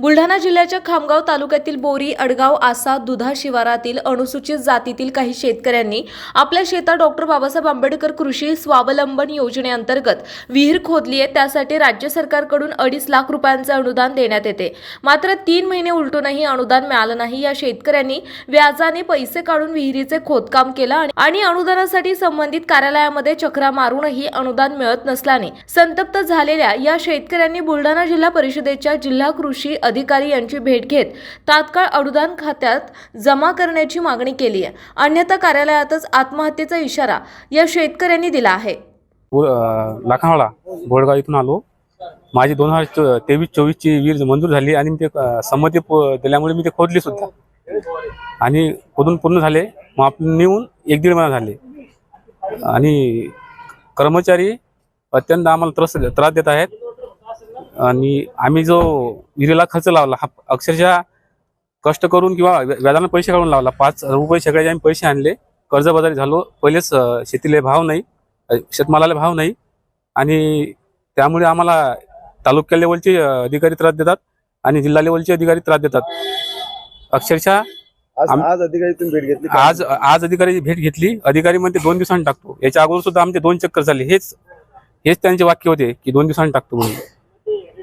बुलढाणा जिल्ह्याच्या खामगाव तालुक्यातील बोरी अडगाव आसा दुधा शिवारातील अनुसूचित जातीतील काही शेतकऱ्यांनी आपल्या शेतात डॉक्टर बाबासाहेब आंबेडकर कृषी स्वावलंबन योजनेअंतर्गत विहीर खोदली आहे. त्यासाठी राज्य सरकारकडून अडीच लाख रुपयांचे अनुदान देण्यात येते. मात्र तीन महिने उलटूनही अनुदान मिळालं नाही. या शेतकऱ्यांनी व्याजाने पैसे काढून विहिरीचे खोदकाम केलं आणि- अनुदानासाठी संबंधित कार्यालयामध्ये चक्रा मारूनही अनुदान मिळत नसल्याने संतप्त झालेल्या या शेतकऱ्यांनी बुलढाणा जिल्हा परिषदेच्या जिल्हा कृषी अधिकारी यांची भेट घेत तात्काळ अनुदान खात्यात जमा करण्याची मागणी केली आहे. अन्यथा कार्यालयातच आत्महत्येचा इशारा या शेतकऱ्यांनी दिला आहे. लाखावाडा बोडगाव इथून आलो. माझी दोन हजार तेवीस चोवीसची वीज मंजूर झाली आणि मी ते संमती दिल्यामुळे मी ते खोदली सुद्धा. आणि खोदून पूर्ण झाले. मग आपण नेऊन एक दीड महिना झाले. आणि कर्मचारी अत्यंत आम्हाला त्रास त्रास देत आहेत. आणि आम्ही जो विहिरीला खर्च लावला हा अक्षरशः कष्ट करून किंवा व्या- व्याजानं पैसे काढून लावला. पाच रुपये सगळ्याचे आम्ही पैसे आणले. कर्जबाजारी झालो. पहिलेच शेतीला भाव नाही. शेतमालाला भाव नाही. आणि त्यामुळे आम्हाला तालुक्या लेवलचे अधिकारी त्रास देतात आणि जिल्हा लेवलचे अधिकारी त्रास देतात. अक्षरशः आज अधिकारी भेट घेतली? आज आज अधिकाऱ्याची भेट घेतली. अधिकारी म्हणते दोन दिवसांनी टाकतो. याच्या अगोदर सुद्धा आमचे दोन चक्कर झाले. हेच हेच त्यांचे वाक्य होते की दोन दिवसांनी टाकतो म्हणून.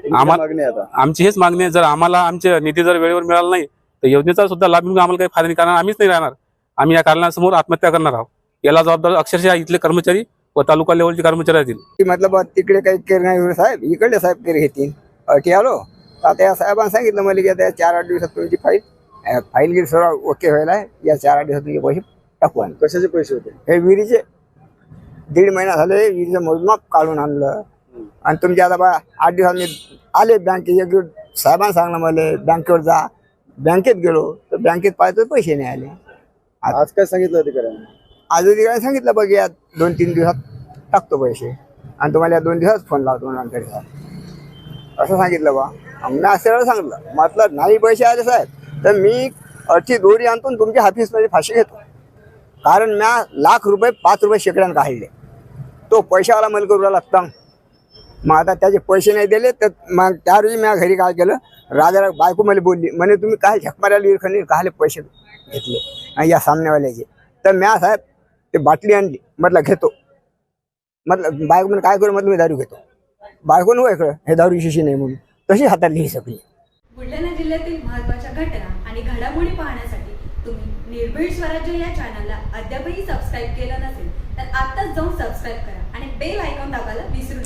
तुमची आम्हा- मागणी आहे आता. आमची हेच मागणी आहे. जर आम्हाला आमचे निधी जर वेळेवर मिळाला नाही तर योजनेचा सुद्धा लाभ मिळून आम्हाला काही फायदा नाही. कारण आम्हीच नाही राहणार. आम्ही या कारणासमोर आत्महत्या करणार आहोत. याला जबाबदार अक्षरशः इथले कर्मचारी व तालुका लेवलचे कर्मचारी असतील मतलब बा तिकडे काही केर नाही साहेब इकडे साहेब केर घेतील अटी आलो आता या साहेबांनी सांगितलं मला की आता चार आठ दिवसात तुमची फाईल फाईल गिर सर्व ओके व्हायला आहे. या चार आठ दिवसात तुमचे पैसे टाकू कशाचे पैसे होते? हे विहिरीचे दीड महिना झाले विहिरीचं मोजमाप काढून आणलं. आणि तुमचे आता बा आठ दिवसात मी आले बँकेत एक साहेबांनी सांगलं मला बँकेवर जा. बँकेत गेलो तर बँकेत पाहिजे पैसे नाही आले. आज काय सांगितलं अधिकाऱ्यांनी? आज अधिकाऱ्याने सांगितलं बघ या दोन तीन दिवसात टाकतो पैसे. आणि तुम्हाला या दोन दिवसात फोन लावतो नंतर असं सांगितलं बा. मी असं वेळा सांगितलं. म्हटलं नाही पैसे आले साहेब तर मी अठी दोरी आणतो आणि तुमच्या ऑफिसमध्ये फाशी घेतो. कारण म्या लाख रुपये पाच रुपये शेकड्यानं काढले. तो पैशावाला मला करू लागता. मग आता त्याचे पैसे नाही दिले तर मग त्या रोजी मी घरी काय केलं राजाला बायको मला बोलली म्हणे तुम्ही काय झकमाऱ्याला मारायला इरखणी कायले पैसे घेतले. या सामनेवाल्याचे तर म्या साहेब ते बाटली आणली म्हटलं घेतो. म्हटलं बायको म्हणे काय करू म्हटलं मी दारू घेतो. बायको नको इकडं हे दारू शिशी नाही म्हणून. तशी हातातली ही सगळी. बुलढाणा जिल्ह्यातील महत्त्वाच्या घटना आणि घडामोडी पाहण्यासाठी तुम्ही निर्भीड स्वराज्य या चॅनलला अद्यापही सबस्क्राईब केलं नसेल तर आत्ताच जाऊन सबस्क्राईब करा आणि बेल आयकॉन दाबायला विसरू